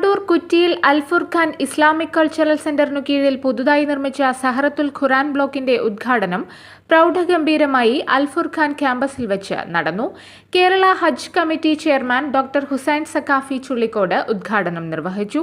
Kandoor കുറ്റിയിൽ Alfurqan Islamic cultural സെന്ററിനു കീഴിൽ പുതുതായി നിർമ്മിച്ച സഹറത്തുൽ ഖുറാൻ ബ്ലോക്കിന്റെ ഉദ്ഘാടനം പ്രൗഢഗംഭീരമായി അൽഫുർഖാൻ ക്യാമ്പസിൽ വെച്ച് നടന്നു. Kerala Hajj committee chairman doctor Hussain Saqafi Chullikode ഉദ്ഘാടനം നിർവഹിച്ചു.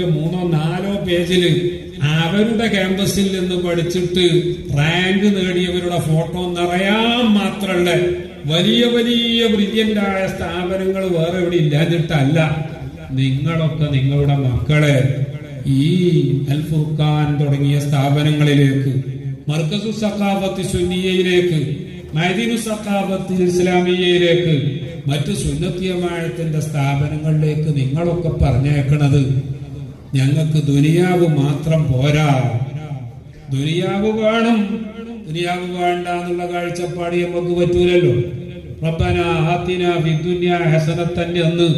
പത്രത്തിൽ മൂന്നോ നാലോ പേജിൽ അവരുടെ ക്യാമ്പസിൽ നിന്ന് പഠിച്ചിട്ട് റാങ്ക് നേടിയവരുടെ ഫോട്ടോ നിറയാൻ മാത്രമല്ല വലിയ വലിയ ബ്രില്യന്റായ സ്ഥാപനങ്ങൾ വേറെ എവിടെ ഇല്ലാഞ്ഞിട്ടല്ല. നിങ്ങളൊക്കെ നിങ്ങളുടെ മക്കളെ ഈ അൽ ഫുർഖാൻ തുടങ്ങിയ സ്ഥാപനങ്ങളിലേക്ക് മർക്കസു സഖാഫത്ത് സുന്നിയയിലേക്ക് മൈദീനു സഖാഫത്ത് ഇസ്ലാമിയയിലേക്ക് മറ്റു സുന്നത്തിയമായത്തിന്റെ സ്ഥാപനങ്ങളിലേക്ക് നിങ്ങളൊക്കെ പറഞ്ഞേക്കണത് ഞങ്ങൾക്ക് ദുനിയാവ് മാത്രം പോരാ. ദുനിയാവ് വേണം ദുനിയാവ് വേണ്ട എന്നുള്ള കാഴ്ചപ്പാട് നമുക്ക് പറ്റൂലല്ലോ. എന്ന്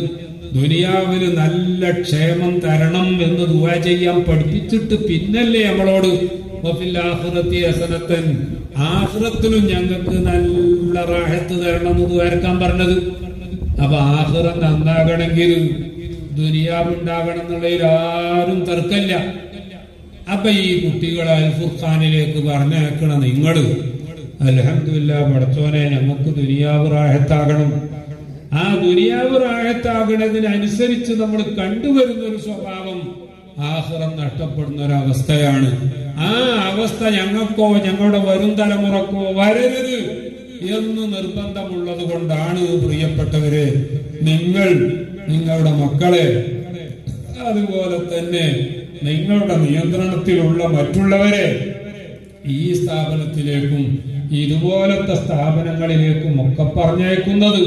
ദുനിയാവിന് നല്ല ക്ഷേമം തരണം എന്ന് ദുആ ചെയ്യാൻ പഠിപ്പിച്ചിട്ട് പിന്നല്ലേ നമ്മളോട് ആഖിറത്തിലും ഞങ്ങൾക്ക് നല്ല റാഹത്ത് തരണം എന്ന് ദുആർക്കാൻ പറഞ്ഞത്? അപ്പൊ ആഹ്റം നന്നാകണമെങ്കിൽ ദുനിയാവ് ഉണ്ടാകണം എന്നുള്ളതിൽ ആരും തർക്കമില്ല. അപ്പൊ ഈ കുട്ടികളെ അൽഫുഖാനിലേക്ക് പറഞ്ഞയക്കണം നിങ്ങൾ അലഹമില്ല പടച്ചോനെ നമുക്ക് ദുനിയാവ് റാഹത്താകണം. ആ ദുനിയാവ് റാഹത്താകണതിനനുസരിച്ച് നമ്മൾ കണ്ടുവരുന്ന ഒരു സ്വഭാവം ആഹ്റം നഷ്ടപ്പെടുന്ന ഒരു അവസ്ഥയാണ്. ആ അവസ്ഥ ഞങ്ങൾക്കോ ഞങ്ങളുടെ വരും തലമുറക്കോ വരരുത് എന്ന് നിർബന്ധമുള്ളത് കൊണ്ടാണ് പ്രിയപ്പെട്ടവര് നിങ്ങൾ നിങ്ങളുടെ മക്കളെ അതുപോലെ തന്നെ നിങ്ങളുടെ നിയന്ത്രണത്തിലുള്ള മറ്റുള്ളവരെ ഈ സ്ഥാപനത്തിലേക്കും ഇതുപോലത്തെ സ്ഥാപനങ്ങളിലേക്കും ഒക്കെ പറഞ്ഞേക്കുന്നത്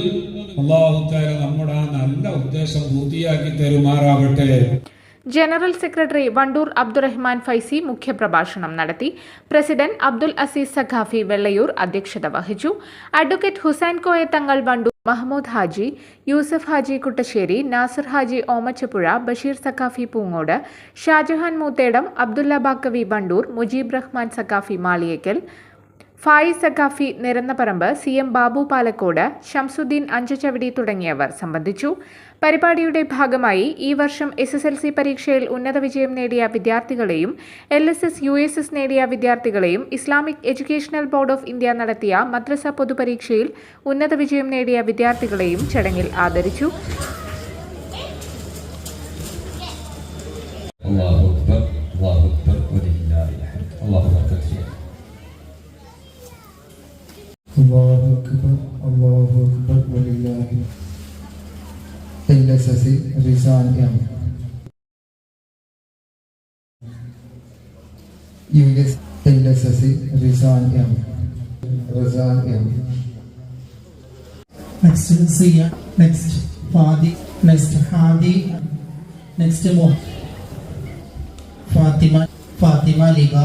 അള്ളാഹുത്താര നമ്മുടെ ആ നല്ല ഉദ്ദേശം പൂർത്തിയാക്കി തരുമാറാവട്ടെ. ജനറൽ സെക്രട്ടറി വണ്ടൂർ അബ്ദുറഹ്മാൻ ഫൈസി മുഖ്യപ്രഭാഷണം നടത്തി. പ്രസിഡന്റ് അബ്ദുൽ അസീസ് സഖാഫി വെള്ളയൂർ അധ്യക്ഷത വഹിച്ചു. Advocate Hussain Koya Thangal Wandoor Mahmood Haji Yusuf Haji Kuttassery Nasar Haji Omachappuzha Basheer Saqafi Poongode Shajahan Moothedam Abdulla Baqavi Bandoor Mujeeb Rahman Saqafi Maliyekkal Fayiz Saqafi Nirannaparamb C M Babu Palakkode Shamsuddin Anchachavadi തുടങ്ങിയവർ സംബന്ധിച്ചു. പരിപാടിയുടെ ഭാഗമായി ഈ വർഷം S S L C പരീക്ഷയിൽ ഉന്നത വിജയം നേടിയ വിദ്യാർത്ഥികളെയും L S S U S S നേടിയ വിദ്യാർത്ഥികളെയും Islamic educational board of India നടത്തിയ മദ്രസ പൊതുപരീക്ഷയിൽ ഉന്നത വിജയം നേടിയ വിദ്യാർത്ഥികളെയും ചടങ്ങിൽ ആദരിച്ചു. അള്ളാഹു അക്ബർ അള്ളാഹു അക്ബർ വലില്ലാഹി L S S C Rizan M U S L S S C Rizan M Rizan M next Ziya next Fadi next Hadi next മോ Fathima Fathima Liba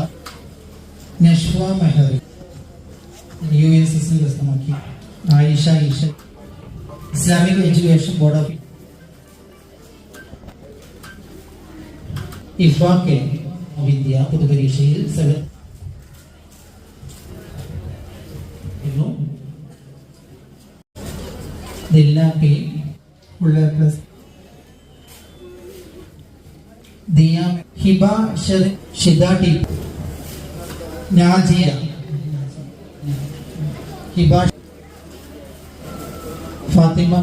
Nashwa Mehri Nashwa S USS വ്യക്തമാക്കി Ayisha Isha Islamic education board of ഇഫാക്കെ K വിദ്യ പൊതുപരീക്ഷയിൽ seven ദില്ല P ഉള്ള plus Diya Hiba Shida T Najiya Hiba Fathima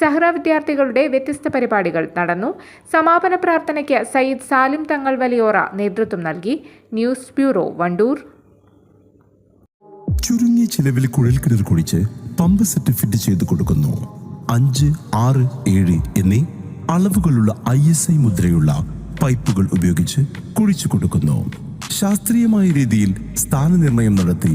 Zahra വിദ്യാർത്ഥികളുടെ വ്യത്യസ്ത പരിപാടികൾ നടന്നു. സമാപന പ്രാർത്ഥനയ്ക്ക് സയ്യിദ് സാലിം തങ്ങൾ വലിയോറ നേതൃത്വം നൽകി. News bureau Wandoor. ചുരുങ്ങിയ ചിലവിൽ കുഴൽക്കിണർ കുഴിച്ച് പമ്പ് സെറ്റ് ഫിറ്റ് ചെയ്ത് കൊടുക്കുന്നു. അഞ്ച് ആറ് ഏഴ് എന്നീ അളവുകളുള്ള ഐ എസ് ഐ മുദ്രയുള്ള പൈപ്പുകൾ ഉപയോഗിച്ച് കുഴിച്ചു കൊടുക്കുന്നു. ശാസ്ത്രീയമായ രീതിയിൽ സ്ഥാനനിർണയം നടത്തി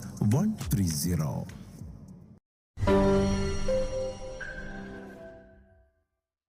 one three zero